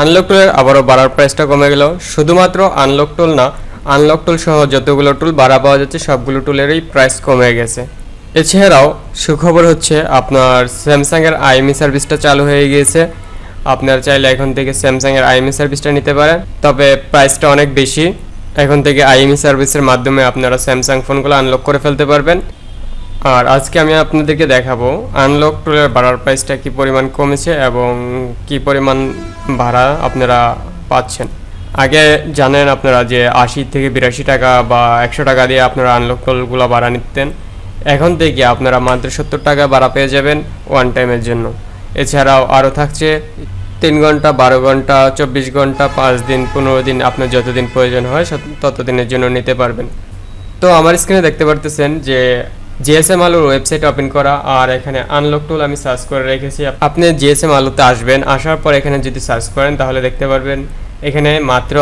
Unlock টুলের আবারও বাড়ার প্রাইসটা কমে গেল। শুধুমাত্র আনলক টুল না আনলক টুল সহ যতগুলো টুল বাড়া পাওয়া যাচ্ছে, সবগুলো টুলেরই প্রাইস কমে গেছে। এছাড়াও সুখবর হচ্ছে, আপনার স্যামসাংয়ের আইএমই সার্ভিসটা চালু হয়ে গিয়েছে। আপনার চাইলে এখন থেকে স্যামসাংয়ের আইএমই সার্ভিসটা নিতে পারেন। তবে প্রাইসটা অনেক বেশি। এখন থেকে আইএমই সার্ভিসের মাধ্যমে আপনারা স্যামসাং ফোনগুলো আনলক করে ফেলতে পারবেন। আর আজকে আমি আপনাদেরকে দেখাবো আনলক টুলের বাড়ার প্রাইসটা কি পরিমাণ কমেছে এবং কি পরিমাণ ভাড়া আপনারা পাচ্ছেন। আগে জানেন আপনারা যে আশি থেকে বিরাশি টাকা বা একশো টাকা দিয়ে আপনারা আনলক টুলগুলো ভাড়া নিতেন। এখন থেকে আপনারা মাত্র সত্তর টাকা ভাড়া পেয়ে যাবেন ওয়ান টাইমের জন্য। এছাড়াও আরও থাকছে, তিন ঘণ্টা, বারো ঘণ্টা, চব্বিশ ঘণ্টা, পাঁচ দিন, পনেরো দিন আপনার যতদিন প্রয়োজন হয় ততদিনের জন্য নিতে পারবেন। তো আমার স্ক্রিনে দেখতে পারতেছেন যে জিএসএম আলুর ওয়েবসাইট ওপেন করা আর এখানে আনলক টুল আমি সার্চ করে রেখেছি। আপনি জিএসএম আলুতে আসবেন, আসার পর এখানে যদি সার্চ করেন তাহলে দেখতে পারবেন, এখানে মাত্র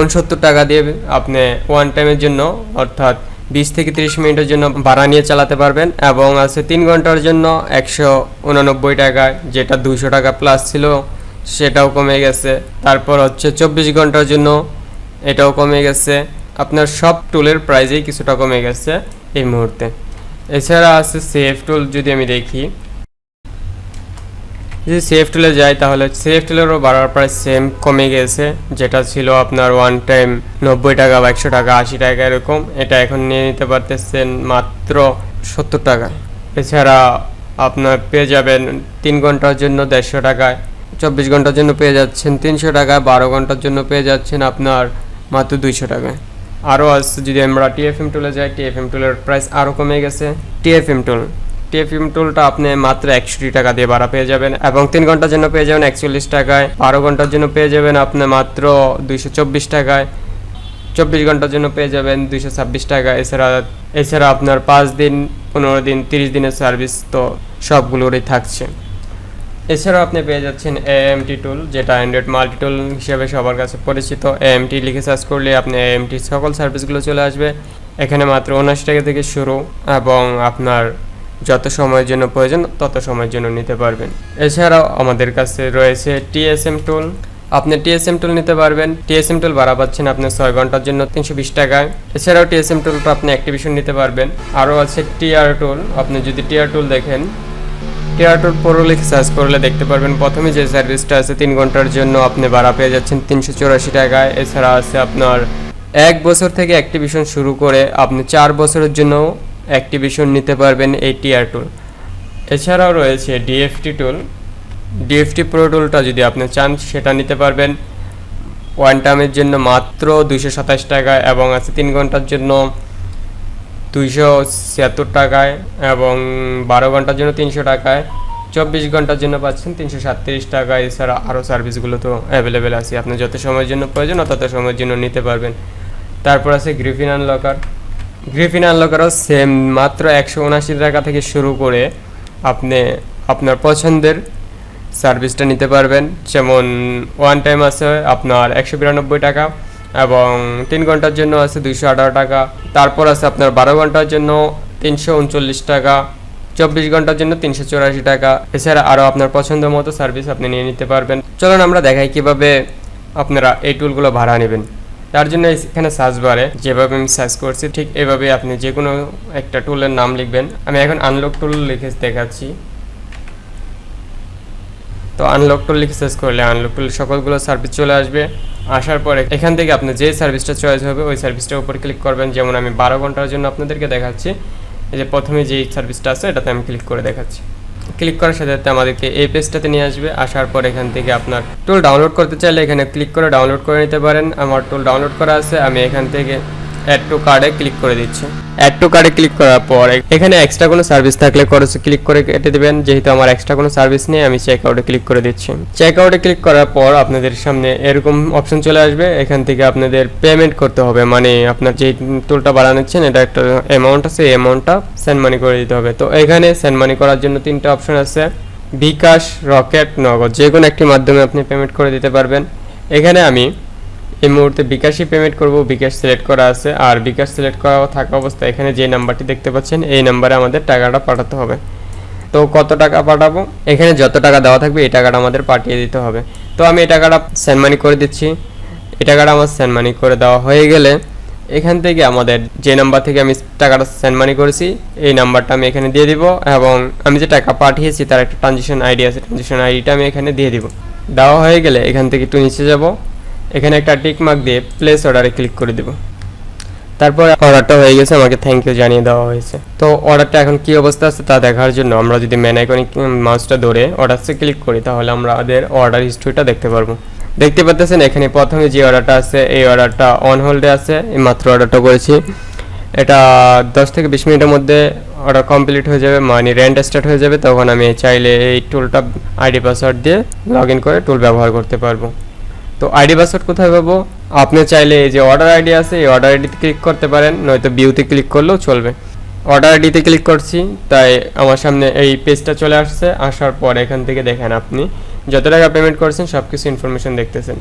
উনসত্তর টাকা দিয়ে আপনি ওয়ান টাইমের জন্য অর্থাৎ বিশ থেকে তিরিশ মিনিটের জন্য ভাড়া নিয়ে চালাতে পারবেন এবং আছে তিন ঘণ্টার জন্য একশো উননব্বই টাকায় যেটা দুশো টাকা প্লাস ছিল, সেটাও কমে গেছে। তারপর হচ্ছে চব্বিশ ঘণ্টার জন্য এটাও কমে গেছে। আপনার সব টুলের প্রাইজেই কিছুটা কমে গেছে এই মুহূর্তে। এছাড়া আছে সেফ টুল যদি আমি দেখি। যদি সেফ টুলে যাই তাহলে সেফ টুলেরও বাড়ার প্রাইস সেম কমে গেছে, যেটা ছিল আপনার ওয়ান টাইম নব্বই টাকা বা একশো টাকা, আশি টাকা এরকম। এটা এখন নিয়ে নিতে পারতেছেন মাত্র সত্তর টাকা। এছাড়া আপনার পেয়ে যাবেন তিন ঘণ্টার জন্য দেড়শো টাকায়, চব্বিশ ঘণ্টার জন্য পেয়ে যাচ্ছেন তিনশো টাকায়, বারো ঘণ্টার জন্য পেয়ে যাচ্ছেন আপনার মাত্র দুইশো টাকায়। আরও আছে, যদি আমরা টিএফএম টুলে যাই টিএফএম টুলের প্রাইস আরও কমে গেছে। টিএফএম টুল টিএফএম টুলটা আপনি মাত্র একষট্টি টাকা দিয়ে ভাড়া পেয়ে যাবেন এবং তিন ঘণ্টার জন্য পেয়ে যাবেন একচল্লিশ টাকায়। বারো ঘণ্টার জন্য পেয়ে যাবেন আপনি মাত্র দুইশো চব্বিশ টাকায়। চব্বিশ ঘণ্টার জন্য পেয়ে যাবেন দুইশো ছাব্বিশ টাকা এছাড়া এছাড়া আপনার পাঁচ দিন, পনেরো দিন, তিরিশ দিনের সার্ভিস তো সবগুলোরই থাকছে। এছাড়াও আপনি পেয়ে যাচ্ছেন এএমটি টুল যেটা অ্যান্ড্রয়েড মাল্টি টুল হিসেবে সবার কাছে পরিচিত। এএমটি লিখে সার্চ করলে আপনি এএমটি সকল সার্ভিসগুলো চলে আসবে। এখানে মাত্র উনআশি টাকা থেকে শুরু এবং আপনার যত সময়ের জন্য প্রয়োজন, তত সময়ের জন্য নিতে পারবেন। এছাড়াও আমাদের কাছে রয়েছে টিএসএম টুল আপনি টিএসএম টুল নিতে পারবেন। টিএসএম টুল ভাড়া পাচ্ছেন আপনি ছয় ঘণ্টার জন্য তিনশো বিশ টাকায়। এছাড়াও টিএসএম টুলটা আপনি অ্যাক্টিভেশন নিতে পারবেন। আরও আছে টিআর টুল আপনি যদি টিআর টুল দেখেন টিয়ারটোর পরও লিখে সার্চ করলে দেখতে পারবেন। প্রথমে যে সার্ভিসটা আছে, তিন ঘণ্টার জন্য আপনি ভাড়া পেয়ে যাচ্ছেন তিনশো চৌরাশি টাকায়। এছাড়া আছে আপনার এক বছর থেকে অ্যাক্টিভিশন শুরু করে আপনি চার বছরের জন্য অ্যাক্টিভিশন নিতে পারবেন এই টিয়ার টুল এছাড়াও রয়েছে ডিএফটি টুল ডিএফটি প্রো টুলটা যদি আপনি চান, সেটা নিতে পারবেন। ওয়ান টাইমের জন্য মাত্র দুইশো সাতাশ টাকায় এবং আছে তিন ঘণ্টার জন্য দুইশো ছিয়াত্তর টাকায় এবং বারো ঘণ্টার জন্য তিনশো টাকায়, চব্বিশ ঘণ্টার জন্য পাচ্ছেন তিনশো সাতত্রিশ টাকা এছাড়া আরও সার্ভিসগুলো তো অ্যাভেলেবেল আছে, আপনি যত সময়ের জন্য প্রয়োজন তত সময়ের জন্য নিতে পারবেন। তারপর আছে গ্রিফিন আনলকার গ্রিফিন আনলকারও সেম মাত্র একশো উনআশি টাকা থেকে শুরু করে আপনি আপনার পছন্দের সার্ভিসটা নিতে পারবেন। যেমন ওয়ান টাইম আছে আপনার একশো বিরানব্বই টাকা এবং তিন ঘণ্টার জন্য আছে দুইশো আঠারো টাকা। তারপর আছে আপনার বারো ঘণ্টার জন্য তিনশো উনচল্লিশ টাকা, চব্বিশ ঘণ্টার জন্য তিনশো চৌরাশি টাকা। এছাড়া আরও আপনার পছন্দ মতো সার্ভিস আপনি নিয়ে নিতে পারবেন। চলুন আমরা দেখাই কীভাবে আপনারা এই টুলগুলো ভাড়া নেবেন। তার জন্য এখানে সার্চ বারে যেভাবে আমি সার্চ করছি, ঠিক এভাবে আপনি যে কোনো একটা টুলের নাম লিখবেন। আমি এখন আনলক টুল লিখে দেখাচ্ছি। তো আনলক টুল লিখে সার্চ করলে? আনলক টুল সকলগুলো সার্ভিস চলে আসবে। আসার পরে এখান থেকে আপনি যে সার্ভিসটা চয়েস হবে, ওই সার্ভিসটার উপর ক্লিক করবেন। যেমন আমি বারো ঘণ্টার জন্য আপনাদেরকে দেখাচ্ছি। এই যে প্রথমে যেই সার্ভিসটা আছে, এটাতে আমি ক্লিক করে দেখাচ্ছি। ক্লিক করার সাথে সাথে আমাদেরকে এই পেজটাতে নিয়ে আসবে। আসার পর এখান থেকে আপনার টুল ডাউনলোড করতে চাইলে এখানে ক্লিক করে ডাউনলোড করে নিতে পারেন। আমার টুল ডাউনলোড করা আছে। আমি এখান থেকে অ্যাড টু কার্ডে ক্লিক করে দিচ্ছি। অ্যাড টু কার্ডে ক্লিক করার পর এখানে এক্সট্রা কোনো সার্ভিস থাকলে খরচে ক্লিক করে কেটে দেবেন। যেহেতু আমার এক্সট্রা কোনো সার্ভিস নেই, আমি চেক আউটে ক্লিক করে দিচ্ছি। চেক আউটে ক্লিক করার পর আপনাদের সামনে এরকম অপশন চলে আসবে। এখান থেকে আপনাদের পেমেন্ট করতে হবে। মানে আপনার যে টুলটা বাড়ানোচ্ছেন এটা একটা অ্যামাউন্ট আছে। এই অ্যামাউন্টটা সেন্ড মানি করে দিতে হবে। তো এখানে সেন্ড মানি করার জন্য তিনটা অপশন আছে। বিকাশ রকেট নগদ। যে কোনো একটি মাধ্যমে আপনি পেমেন্ট করে দিতে পারবেন। এখানে আমি এই মুহূর্তে বিকাশই পেমেন্ট করব, বিকাশ সিলেক্ট করা আছে। আর বিকাশ সিলেক্ট করা থাকা অবস্থায় এখানে যে নাম্বারটি দেখতে পাচ্ছেন, এই নাম্বারে আমাদের টাকাটা পাঠাতে হবে। তো কত টাকা পাঠাবো? এখানে যত টাকা দেওয়া থাকবে, এই টাকাটা আমাদের পাঠিয়ে দিতে হবে। তো আমি এই টাকাটা সেন্ড মানি করে দিচ্ছি। এই টাকাটা আমার সেন্ড মানি করে দেওয়া হয়ে গেলে এখান থেকে আমাদের যে নাম্বার থেকে আমি টাকাটা সেন্ড মানি করেছি, এই নাম্বারটা আমি এখানে দিয়ে দিব এবং আমি যে টাকা পাঠিয়েছি, তার একটা ট্রানজেকশন আইডি আছে। ট্রানজেকশন আইডিটা আমি এখানে দিয়ে দিব। দেওয়া হয়ে গেলে এখান থেকে একটু নিচে যাব। এখানে একটা টিক মার্ক দিয়ে প্লেস অর্ডারে ক্লিক করে দেব। তারপর অর্ডারটা হয়ে গেছে, আমাকে থ্যাংক ইউ জানিয়ে দেওয়া হয়েছে। তো অর্ডারটা এখন কি অবস্থা আছে তা দেখার জন্য আমরা যদি আইকনিক মাউসটা ধরে অর্ডারসে ক্লিক করি, তাহলে আমরা আমাদের অর্ডার হিস্ট্রিটা দেখতে পারব। দেখতে পাচ্ছেন এখানে প্রথমে যে অর্ডারটা আছে, এই অর্ডারটা অন হোল্ডে আছে, এই মাত্র অর্ডারটা করেছি। এটা দশ থেকে বিশ মিনিটের মধ্যে অর্ডার কমপ্লিট হয়ে যাবে মানে র্যান্ড স্টার্ট হয়ে যাবে, তখন আমি চাইলে এই টুলটা আইডি পাসওয়ার্ড দিয়ে লগ ইন করে টুল ব্যবহার করতে পারব। তো আইডি পাসওয়ার্ড কোথায় পাবো? আপনি চাইলে এই যে অর্ডার আইডি আছে, এই অর্ডার আইডিতে ক্লিক করতে পারেন, নয়তো বিউতে ক্লিক করলেও চলবে। অর্ডার আইডিতে ক্লিক করছি, তাই আমার সামনে এই পেজটা চলে আসছে। আসার পর এখান থেকে দেখেন আপনি, যত টাকা পেমেন্ট করছেন সব কিছু ইনফরমেশন দেখতেছেন।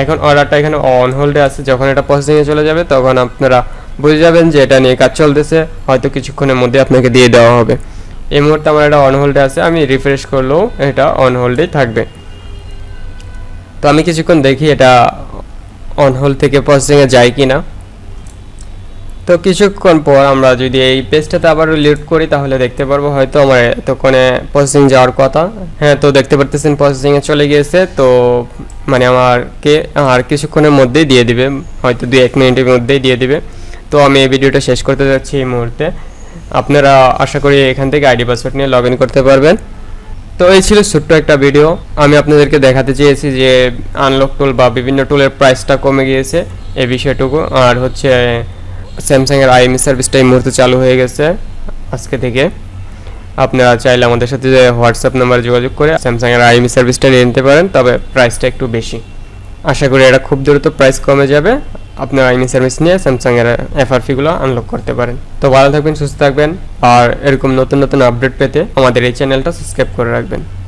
এখন অর্ডারটা এখানে অন হোল্ডে আছে। যখন এটা প্রসেসিংয়ে চলে যাবে, তখন আপনারা বুঝে যাবেন যে এটা নিয়ে কাজ চলতেছে। হয়তো কিছুক্ষণের মধ্যে আপনাকে দিয়ে দেওয়া হবে। এই মুহূর্তে আমার এটা অন হোল্ডে আছে। আমি রিফ্রেশ করলেও এটা অন হোল্ডেই থাকবে। তো আমি কিছুক্ষণ দেখি এটা অন হোল্ড থেকে প্রসেসিংয়ে যায় কি না তো কিছুক্ষণ পর আমরা যদি এই পেজটাতে আবার লিড করি, তাহলে দেখতে পারব হয়তো আমার এতক্ষণে প্রসেসিং যাওয়ার কথা। হ্যাঁ তো দেখতে পারতেছেন প্রসেসিংয়ে চলে গিয়েছে। তো মানে আমারকে আর কিছুক্ষণের মধ্যেই দিয়ে দিবে। হয়তো দুই এক মিনিটের মধ্যেই দিয়ে দিবে। তো আমি এই ভিডিওটা শেষ করতে যাচ্ছি এই মুহূর্তে। আপনারা আশা করি এখান থেকে আইডি পাসওয়ার্ড নিয়ে লগ করতে পারবেন। তো এই ছিল ছোট্ট একটা ভিডিও আমি আপনাদেরকে দেখাতে চেয়েছি যে আনলক টুল বা বিভিন্ন টুলের প্রাইসটা কমে গিয়েছে এই বিষয়টুকু। আর হচ্ছে স্যামসাংয়ের আইএমই সার্ভিসটা এই মুহূর্তে চালু হয়ে গেছে আজকে থেকে। আপনারা চাইলে আমাদের সাথে যে হোয়াটসঅ্যাপ নাম্বার যোগাযোগ করে স্যামসাংয়ের আইএমই সার্ভিসটা নিয়ে নিতে পারেন, তবে প্রাইসটা একটু বেশি। আশা করি এটা খুব দ্রুত প্রাইস কমে যাবে। আপনার আইনি সার্ভিস নিয়ে স্যামসাংয়ের এফআরপিগুলো আনলক করতে পারেন। তো ভালো থাকবেন, সুস্থ থাকবেন, আর এরকম নতুন নতুন আপডেট পেতে আমাদের এই চ্যানেলটা সাবস্ক্রাইব করে রাখবেন।